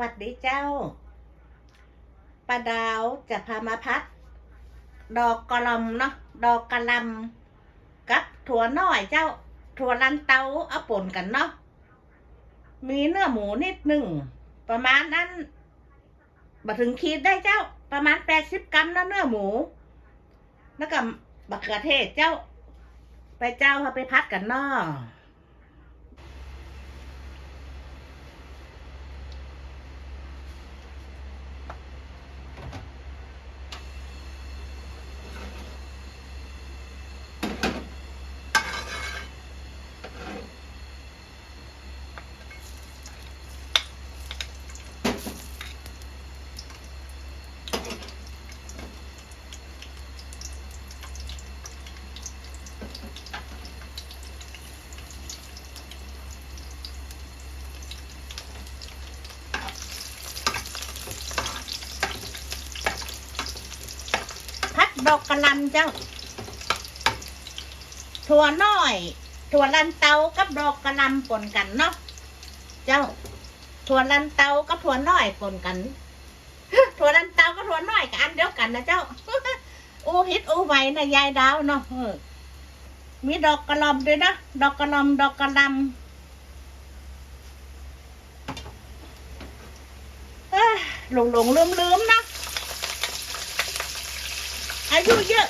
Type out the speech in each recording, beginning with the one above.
วัดดีเจ้าป้าดาวจะพามาพัด ดอกกระลำเนาะ ดอกกระลำกับถั่วน้อยเจ้า ถั่วลันเตาเอาป่นกันเนาะ มีเนื้อหมูนิดหนึ่ง ประมาณนั้นมาถึงขีดได้เจ้า ประมาณแปดสิบกรัมนะเนื้อหมู แล้วก็บักเขือเทศเจ้า ไปเจ้าเอาไปพัดกันเนาะ ดอกกระลำเจ้า ถั่วน้อย ถั่วลันเตากับดอกกระลำปนกันเนาะ เจ้า ถั่วลันเตากับถั่วน้อยปนกัน ถั่วลันเตากับถั่วน้อยกันเดียวกันนะเจ้า อู้ฮิตอู้ไวนะยายดาวเนาะมีดอกกระลำด้วยนะ ดอกกระลำดอกกระลำหลงหลงลืมลืมนะ อายุเยอะ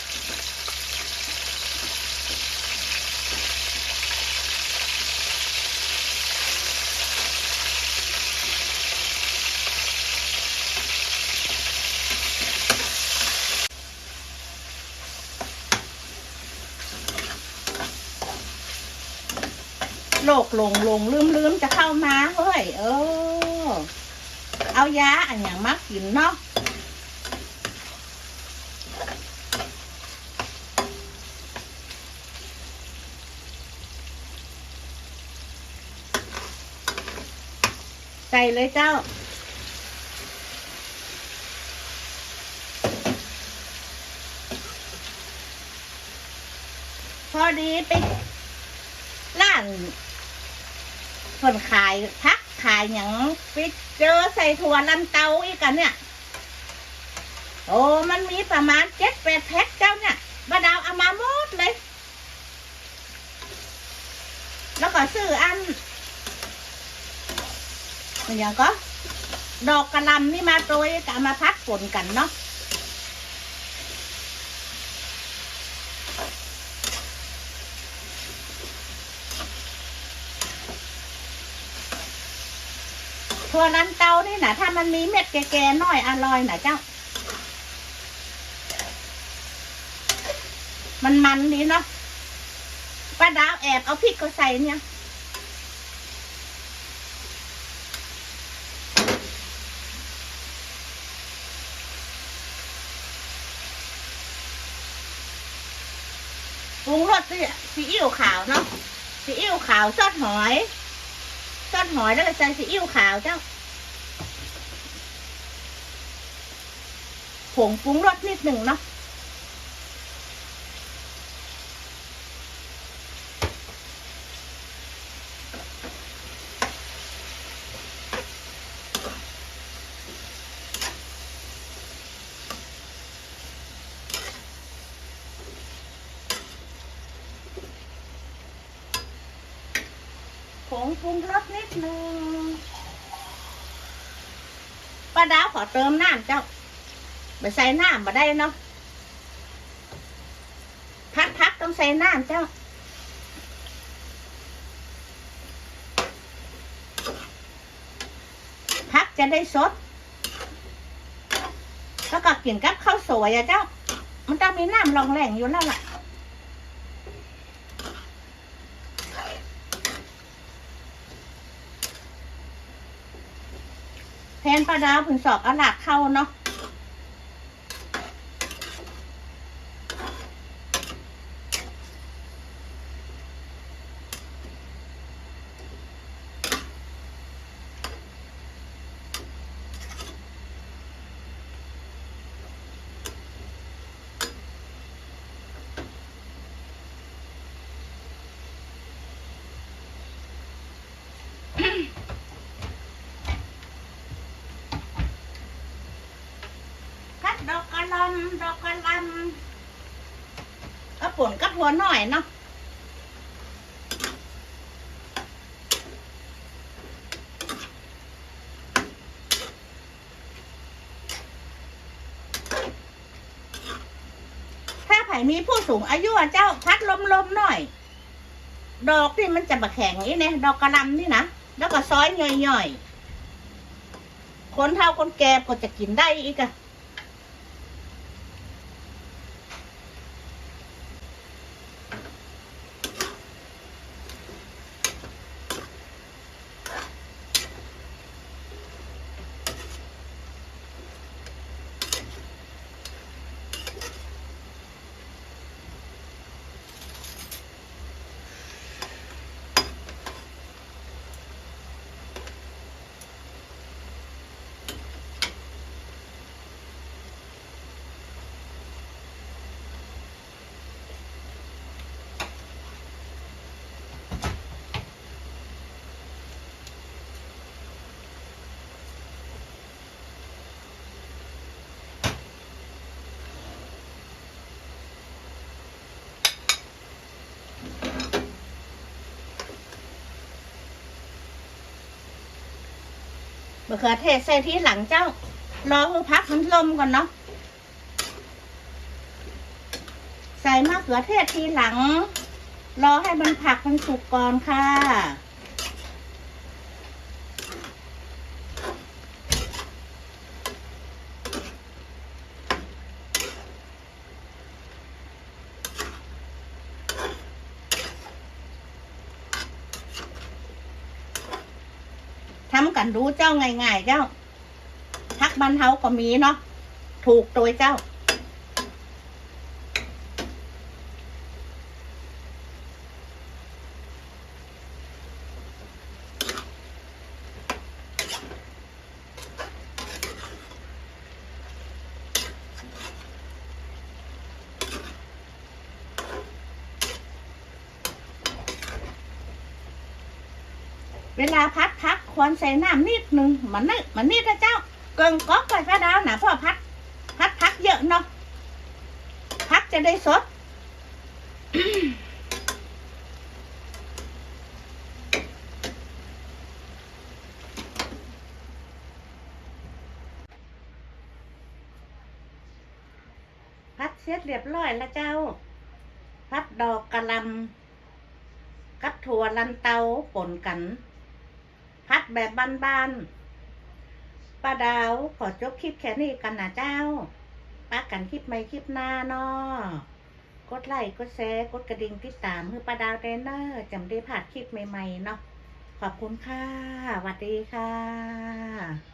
โลกหลงหลงลืมลืมจะเข้ามาเฮ้ยเออ เอายาอันอย่างมักกินเนาะ ใส่เลยเจ้า พอดีไปร้านคนขายพักขายอย่างไปเจอใส่ถั่วลันเตาอีกกันเนี่ย โอ้มันมีประมาณเจ็ดแปดแพ็คเจ้าเนี่ยบาดาวเอามาหมดเลย แล้วก็ซื้ออัน อย่างก็ ดอกกระลำนี่มาโรยกับมาพัดฝนกันเนาะถั่วลันเตานี่นะถ้ามันมีเม็ดแก่ๆน้อยอร่อยนะเจ้า มันมันดีเนาะป้าดาวแอบเอาพริกก็ใส่เนี่ย ปรุงรสด้วยซีอิ๊วขาวเนาะซีอิ๊วขาวซอสหอยซอสหอยแล้วก็ใส่ซีอิ๊วขาวเจ้าผงปรุงรสนิดหนึ่งเนาะ งปรุงรสนิดหนึ่งป้าดาวขอเติมน้ำเจ้าไปใส่น้ำมาได้เนาะพักพักๆต้องใส่น้ำเจ้า พักจะได้สดแล้วก็กินกับข้าวสวยอะเจ้า มันต้องมีน้ำรองแหล่งอยู่นั่นแหละ นปลาดาวผึ่งสอบเอาหลักเข้าเนาะำดอกกระลำเอาป่นกับหัวหน่อยเนาะถ้าไผ่มีผู้สูงอายุเจ้าพัดลมๆหน่อย ดอกที่มันจะบะแข็งนี่เนี่ยดอกกระลำนี่นะแล้วก็ซอยย่อยๆคนเฒ่าคนแก่ก็จะกินได้อีกอะะเขือเทศใส่ที่หลังเจ้า รอให้พักมันลมก่อนเนาะ ใส่มะเขือเทศทีหลัง รอให้มันผักมันสุกก่อนค่ะ ทำกันรู้เจ้าง่ายๆเจ้าพักบันเทาก็มีเนาะถูกตัวเจ้า เวลาพัดพัก ควรใส่น้ำนิดนึงมันนิดมันนิดนะเจ้าเกินก๊อกไปก็ดาวนะพราะพัด พัดพักเยอะเนาะพักจะได้สดพัดเสร็จเรียบร้อยแล้วเจ้า พัดดอกกระลำกับถั่วลันเตาป่นกัน พัดแบบบ้านๆป้าดาวขอจบคลิปแค่นี้กันนะเจ้าป้ากันคลิปใหม่คลิปหน้าเนาะกดไลค์กดแชร์กดกระดิ่งติดตามคือป้าดาวเดนเนอร์จำได้ผ่านคลิปใหม่ๆเนาะขอบคุณค่ะสวัสดีค่ะ